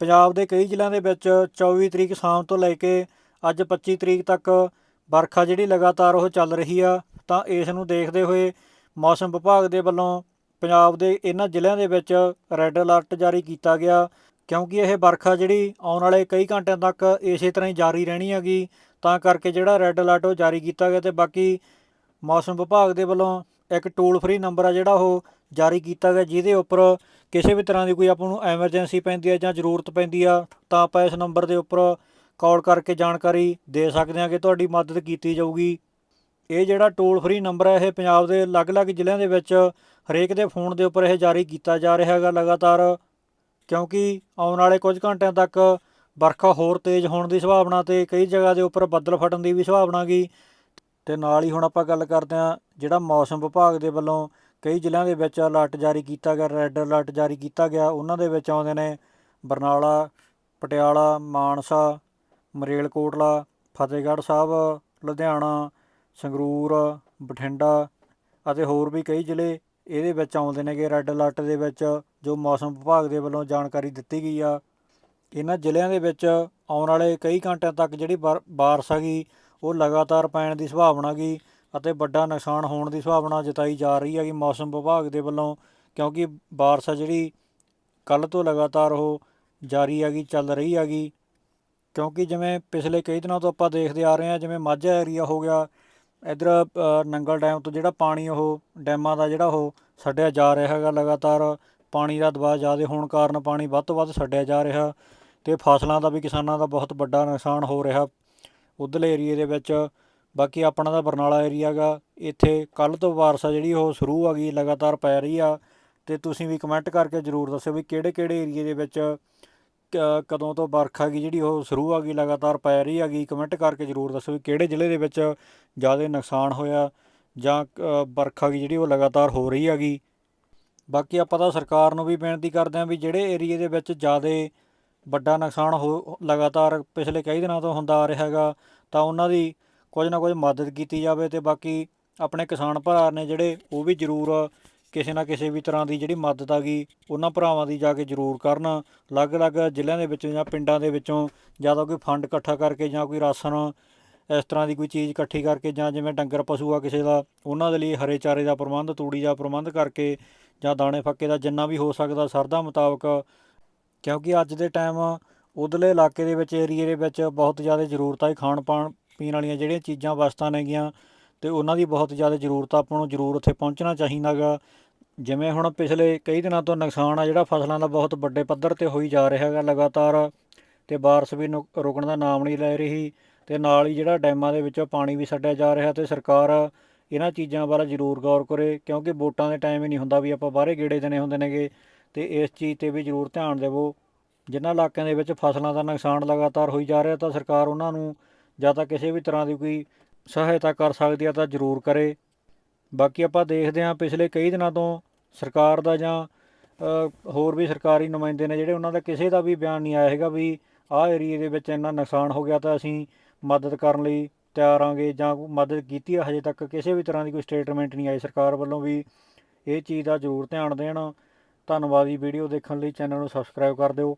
ਪੰਜਾਬ ਦੇ ਕਈ ਜ਼ਿਲ੍ਹਿਆਂ ਦੇ ਵਿੱਚ 24 ਤਰੀਕ ਸ਼ਾਮ ਤੋਂ ਲੈ ਕੇ ਅੱਜ 25 ਤਰੀਕ ਤੱਕ ਵਰਖਾ ਜਿਹੜੀ ਲਗਾਤਾਰ ਉਹ ਚੱਲ ਰਹੀ ਆ, ਤਾਂ ਇਸ ਨੂੰ ਦੇਖਦੇ ਹੋਏ ਮੌਸਮ ਵਿਭਾਗ ਦੇ ਵੱਲੋਂ ਪੰਜਾਬ ਦੇ ਇਹਨਾਂ ਜ਼ਿਲ੍ਹਿਆਂ ਦੇ ਵਿੱਚ ਰੈੱਡ ਅਲਰਟ ਜਾਰੀ ਕੀਤਾ ਗਿਆ, ਕਿਉਂਕਿ ਇਹ ਵਰਖਾ ਜਿਹੜੀ ਆਉਣ ਵਾਲੇ ਕਈ ਘੰਟਿਆਂ ਤੱਕ ਇਸੇ ਤਰ੍ਹਾਂ ਹੀ ਜਾਰੀ ਰਹਿਣੀ ਹੈਗੀ, ਤਾਂ ਕਰਕੇ ਜਿਹੜਾ ਰੈੱਡ ਅਲਰਟ ਉਹ ਜਾਰੀ ਕੀਤਾ ਗਿਆ ਤੇ ਬਾਕੀ ਮੌਸਮ ਵਿਭਾਗ ਦੇ ਵੱਲੋਂ ਇੱਕ ਟੋਲ ਫ੍ਰੀ ਨੰਬਰ ਆ ਜਿਹੜਾ ਉਹ ਜਾਰੀ ਕੀਤਾ ਗਿਆ, ਜਿਹਦੇ ਉੱਪਰ ਕਿਸੇ ਵੀ ਤਰ੍ਹਾਂ ਦੀ ਕੋਈ ਆਪਾਂ ਨੂੰ ਐਮਰਜੈਂਸੀ ਪੈਂਦੀ ਹੈ ਜਾਂ ਜ਼ਰੂਰਤ ਪੈਂਦੀ ਆ, ਤਾਂ ਆਪਾਂ ਇਸ ਨੰਬਰ ਦੇ ਉੱਪਰ ਕਾਲ ਕਰਕੇ ਜਾਣਕਾਰੀ ਦੇ ਸਕਦੇ ਹਾਂ ਕਿ ਤੁਹਾਡੀ ਮਦਦ ਕੀਤੀ ਜਾਊਗੀ। ਇਹ ਜਿਹੜਾ ਟੋਲ ਫ੍ਰੀ ਨੰਬਰ ਹੈ ਇਹ ਪੰਜਾਬ ਦੇ ਅਲੱਗ-ਅਲੱਗ ਜ਼ਿਲ੍ਹਿਆਂ ਦੇ ਵਿੱਚ ਹਰੇਕ ਦੇ ਫੋਨ ਦੇ ਉੱਪਰ ਇਹ ਜਾਰੀ ਕੀਤਾ ਜਾ ਰਿਹਾ ਹੈਗਾ ਲਗਾਤਾਰ, ਕਿਉਂਕਿ ਆਉਣ ਵਾਲੇ ਕੁਝ ਘੰਟਿਆਂ ਤੱਕ ਵਰਖਾ ਹੋਰ ਤੇਜ਼ ਹੋਣ ਦੀ ਸੰਭਾਵਨਾ ਤੇ ਕਈ ਜਗ੍ਹਾ ਦੇ ਉੱਪਰ ਬੱਦਲ ਫਟਣ ਦੀ ਵੀ ਸੰਭਾਵਨਾ ਗਈ ਤੇ ਨਾਲ ਹੀ ਹੁਣ ਆਪਾਂ ਗੱਲ ਕਰਦੇ ਹਾਂ ਜਿਹੜਾ ਮੌਸਮ ਵਿਭਾਗ ਦੇ ਵੱਲੋਂ ਕਈ ਜ਼ਿਲ੍ਹਿਆਂ ਦੇ ਵਿੱਚ ਅਲਰਟ ਜਾਰੀ ਕੀਤਾ ਗਿਆ, ਰੈੱਡ ਅਲਰਟ ਜਾਰੀ ਕੀਤਾ ਗਿਆ। ਉਹਨਾਂ ਦੇ ਵਿੱਚ ਆਉਂਦੇ ਨੇ ਬਰਨਾਲਾ, ਪਟਿਆਲਾ, ਮਾਨਸਾ, ਮਰੇਲਕੋਟਲਾ, ਫਤਿਹਗੜ੍ਹ ਸਾਹਿਬ, ਲੁਧਿਆਣਾ, ਸੰਗਰੂਰ, ਬਠਿੰਡਾ ਅਤੇ ਹੋਰ ਵੀ ਕਈ ਜ਼ਿਲ੍ਹੇ ਇਹਦੇ ਵਿੱਚ ਆਉਂਦੇ ਨੇਗੇ ਰੈੱਡ ਅਲਰਟ ਦੇ ਵਿੱਚ, ਜੋ ਮੌਸਮ ਵਿਭਾਗ ਦੇ ਵੱਲੋਂ ਜਾਣਕਾਰੀ ਦਿੱਤੀ ਗਈ ਆ। ਇਹਨਾਂ ਜ਼ਿਲ੍ਹਿਆਂ ਦੇ ਵਿੱਚ ਆਉਣ ਵਾਲੇ ਕਈ ਘੰਟਿਆਂ ਤੱਕ ਜਿਹੜੀ ਬਾਰ- ਬਾਰਿਸ਼ ਹੈਗੀ ਉਹ ਲਗਾਤਾਰ ਪੈਣ ਦੀ ਸੰਭਾਵਨਾ ਗੀ ਅਤੇ ਵੱਡਾ ਨੁਕਸਾਨ ਹੋਣ ਦੀ ਸੰਭਾਵਨਾ ਜਤਾਈ ਜਾ ਰਹੀ ਹੈਗੀ ਮੌਸਮ ਵਿਭਾਗ ਦੇ ਵੱਲੋਂ, ਕਿਉਂਕਿ ਬਾਰਿਸ਼ ਆ ਜਿਹੜੀ ਕੱਲ ਤੋਂ ਲਗਾਤਾਰ ਉਹ ਜਾਰੀ ਹੈਗੀ, ਚੱਲ ਰਹੀ ਹੈਗੀ। ਕਿਉਂਕਿ ਜਿਵੇਂ ਪਿਛਲੇ ਕਈ ਦਿਨਾਂ ਤੋਂ ਆਪਾਂ ਦੇਖਦੇ ਆ ਰਹੇ ਹਾਂ, ਜਿਵੇਂ ਮਾਝਾ ਏਰੀਆ ਹੋ ਗਿਆ, ਇਧਰ ਨੰਗਲ ਡੈਮ ਤੋਂ ਜਿਹੜਾ ਪਾਣੀ ਉਹ ਡੈਮਾਂ ਦਾ ਜਿਹੜਾ ਉਹ ਛੱਡਿਆ ਜਾ ਰਿਹਾ ਹੈਗਾ ਲਗਾਤਾਰ, ਪਾਣੀ ਦਾ ਦਬਾਅ ਜ਼ਿਆਦਾ ਹੋਣ ਕਾਰਨ ਪਾਣੀ ਵੱਧ ਤੋਂ ਵੱਧ ਛੱਡਿਆ ਜਾ ਰਿਹਾ ਤੇ ਫਸਲਾਂ ਦਾ ਵੀ ਕਿਸਾਨਾਂ ਦਾ ਬਹੁਤ ਵੱਡਾ ਨੁਕਸਾਨ ਹੋ ਰਿਹਾ। ਉਧਰਲੇ ਏਰੀਏ ਦੇ ਵਿੱਚ ਬਾਕੀ ਆਪਣਾ ਤਾਂ ਬਰਨਾਲਾ ਏਰੀਆ ਗਾ ਇੱਥੇ ਕੱਲ ਤੋਂ ਬਾਰਿਸ਼ ਆ ਜਿਹੜੀ ਉਹ ਸ਼ੁਰੂ ਆ ਗਈ, ਲਗਾਤਾਰ ਪੈ ਰਹੀ ਆ, ਤੇ ਤੁਸੀਂ ਵੀ ਕਮੈਂਟ ਕਰਕੇ ਜਰੂਰ ਦੱਸਿਓ ਵੀ ਕਿਹੜੇ ਕਿਹੜੇ ਏਰੀਏ ਦੇ ਵਿੱਚ, ਕ- ਕਦੋਂ ਤੋਂ ਵਰਖਾ ਗੀ ਜਿਹੜੀ ਉਹ ਸ਼ੁਰੂ ਆ ਗਈ, ਲਗਾਤਾਰ ਪੈ ਰਹੀ ਹੈਗੀ ਕਮੈਂਟ ਕਰਕੇ ਜਰੂਰ ਦੱਸੋ ਵੀ ਕਿਹੜੇ ਜ਼ਿਲ੍ਹੇ ਦੇ ਵਿੱਚ ਜ਼ਿਆਦਾ ਨੁਕਸਾਨ ਹੋਇਆ, ਜਾਂ ਵਰਖਾ ਗੀ ਜਿਹੜੀ ਉਹ ਲਗਾਤਾਰ ਹੋ ਰਹੀ ਹੈਗੀ ਬਾਕੀ ਆਪਾਂ ਤਾਂ ਸਰਕਾਰ ਨੂੰ ਵੀ ਬੇਨਤੀ ਕਰਦੇ ਹਾਂ ਵੀ ਜਿਹੜੇ ਏਰੀਏ ਦੇ ਵਿੱਚ ਜ਼ਿਆਦਾ ਵੱਡਾ ਨੁਕਸਾਨ ਹੋ, ਲਗਾਤਾਰ ਪਿਛਲੇ ਕਈ ਦਿਨਾਂ ਤੋਂ ਹੁੰਦਾ ਆ ਰਿਹਾ ਹੈਗਾ, ਤਾਂ ਉਹਨਾਂ ਦੀ ਕੁਝ ਨਾ ਕੁਝ ਮਦਦ ਕੀਤੀ ਜਾਵੇ ਤੇ ਬਾਕੀ ਆਪਣੇ ਕਿਸਾਨ ਭਰਾ ਨੇ ਜਿਹੜੇ, ਉਹ ਵੀ ਜ਼ਰੂਰ ਕਿਸੇ ਨਾ ਕਿਸੇ ਵੀ ਤਰ੍ਹਾਂ ਦੀ ਜਿਹੜੀ ਮਦਦ ਆ ਗਈ, ਉਹਨਾਂ ਭਰਾਵਾਂ ਦੀ ਜਾ ਕੇ ਜ਼ਰੂਰ ਕਰਨ। ਅਲੱਗ-ਅਲੱਗ ਜ਼ਿਲ੍ਹਿਆਂ ਦੇ ਵਿੱਚੋਂ ਜਾਂ ਪਿੰਡਾਂ ਦੇ ਵਿੱਚੋਂ ਜਾਂ ਤਾਂ ਕੋਈ ਫੰਡ ਇਕੱਠਾ ਕਰਕੇ ਜਾਂ ਕੋਈ ਰਾਸ਼ਨ ਇਸ ਤਰ੍ਹਾਂ ਦੀ ਕੋਈ ਚੀਜ਼ ਇਕੱਠੀ ਕਰਕੇ ਜਾਂ ਜਿਵੇਂ ਡੰਗਰ ਪਸ਼ੂ ਆ ਕਿਸੇ ਦਾ, ਉਹਨਾਂ ਦੇ ਲਈ ਹਰੇ ਚਾਰੇ ਦਾ ਪ੍ਰਬੰਧ, ਤੂੜੀ ਦਾ ਪ੍ਰਬੰਧ ਕਰਕੇ ਜਾਂ ਦਾਣੇ ਫੱਕੇ ਦਾ ਜਿੰਨਾ ਵੀ ਹੋ ਸਕਦਾ ਸਰਦਾ ਮੁਤਾਬਕ। ਕਿਉਂਕਿ ਅੱਜ ਦੇ ਟਾਈਮ ਉਧਰਲੇ ਇਲਾਕੇ ਦੇ ਵਿੱਚ ਏਰੀਏ ਦੇ ਵਿੱਚ ਬਹੁਤ ਜ਼ਿਆਦਾ ਜ਼ਰੂਰਤ ਹੈ ਖਾਣ ਪਾਣ ਪੀਣ ਵਾਲੀਆਂ ਜਿਹੜੀਆਂ ਚੀਜ਼ਾਂ ਵਸਤਾਂ ਨੇਗੀਆਂ ਤੇ ਉਹਨਾਂ ਦੀ ਬਹੁਤ ਜ਼ਿਆਦਾ ਜ਼ਰੂਰਤ ਆ, ਆਪਾਂ ਨੂੰ ਜ਼ਰੂਰ ਉੱਥੇ ਪਹੁੰਚਣਾ ਚਾਹੀਦਾ ਗਾ ਜਿਵੇਂ ਹੁਣ ਪਿਛਲੇ ਕਈ ਦਿਨਾਂ ਤੋਂ ਨੁਕਸਾਨ ਆ, ਜਿਹੜਾ ਫਸਲਾਂ ਦਾ ਬਹੁਤ ਵੱਡੇ ਪੱਧਰ ਤੇ ਹੋਈ ਜਾ ਰਿਹਾ ਹੈਗਾ ਲਗਾਤਾਰ ਤੇ ਬਾਰਿਸ਼ ਵੀ ਨੁ- ਰੁਕਣ ਦਾ ਨਾਮ ਨਹੀਂ ਲੈ ਰਹੀ ਤੇ ਨਾਲ ਹੀ ਜਿਹੜਾ ਡੈਮਾਂ ਦੇ ਵਿੱਚੋਂ ਪਾਣੀ ਵੀ ਛੱਡਿਆ ਜਾ ਰਿਹਾ ਤੇ ਸਰਕਾਰ ਇਹਨਾਂ ਚੀਜ਼ਾਂ ਬਾਰੇ ਜ਼ਰੂਰ ਗੌਰ ਕਰੇ, ਕਿਉਂਕਿ ਵੋਟਾਂ ਦੇ ਟਾਈਮ ਹੀ ਨਹੀਂ ਹੁੰਦਾ ਵੀ ਆਪਾਂ ਬਾਹਰੇ ਗੇੜੇ ਦੇਣੇ ਹੁੰਦੇ ਨੇਗੇ ਤੇ ਇਸ ਚੀਜ਼ ਤੇ ਵੀ ਜ਼ਰੂਰ ਧਿਆਨ ਦੇਵੋ। ਜਿਨ੍ਹਾਂ ਇਲਾਕਿਆਂ ਦੇ ਵਿੱਚ ਫਸਲਾਂ ਦਾ ਨੁਕਸਾਨ ਲਗਾਤਾਰ ਹੋਈ ਜਾ ਰਿਹਾ ਤਾਂ ਸਰਕਾਰ ਉਹਨਾਂ ਨੂੰ ਜਾਂ ਤਾਂ ਕਿਸੇ ਵੀ ਤਰ੍ਹਾਂ ਦੀ ਕੋਈ ਸਹਾਇਤਾ ਕਰ ਸਕਦੀ ਆ ਤਾਂ ਜ਼ਰੂਰ ਕਰੇ। ਬਾਕੀ ਆਪਾਂ ਦੇਖਦੇ ਹਾਂ ਪਿਛਲੇ ਕਈ ਦਿਨਾਂ ਤੋਂ ਸਰਕਾਰ ਦਾ ਜਾਂ ਹੋਰ ਵੀ ਸਰਕਾਰੀ ਨੁਮਾਇੰਦੇ ਨੇ ਜਿਹੜੇ ਉਹਨਾਂ ਦਾ ਕਿਸੇ ਦਾ ਵੀ ਬਿਆਨ ਨਹੀਂ ਆਇਆ ਹੈਗਾ ਵੀ ਆਹ ਏਰੀਏ ਦੇ ਵਿੱਚ ਇੰਨਾ ਨੁਕਸਾਨ ਹੋ ਗਿਆ ਤਾਂ ਅਸੀਂ ਮਦਦ ਕਰਨ ਲਈ ਤਿਆਰ ਆਂਗੇ ਜਾਂ ਮਦਦ ਕੀਤੀ ਆ ਹਜੇ ਤੱਕ ਕਿਸੇ ਵੀ ਤਰ੍ਹਾਂ ਦੀ ਕੋਈ ਸਟੇਟਮੈਂਟ ਨਹੀਂ ਆਈ ਸਰਕਾਰ ਵੱਲੋਂ ਵੀ ਇਹ ਚੀਜ਼ ਦਾ ਜ਼ਰੂਰ ਧਿਆਨ ਦੇਣ। ਧੰਨਵਾਦ ਜੀ ਵੀਡੀਓ ਦੇਖਣ ਲਈ ਚੈਨਲ ਨੂੰ ਸਬਸਕ੍ਰਾਈਬ ਕਰ ਦਿਓ।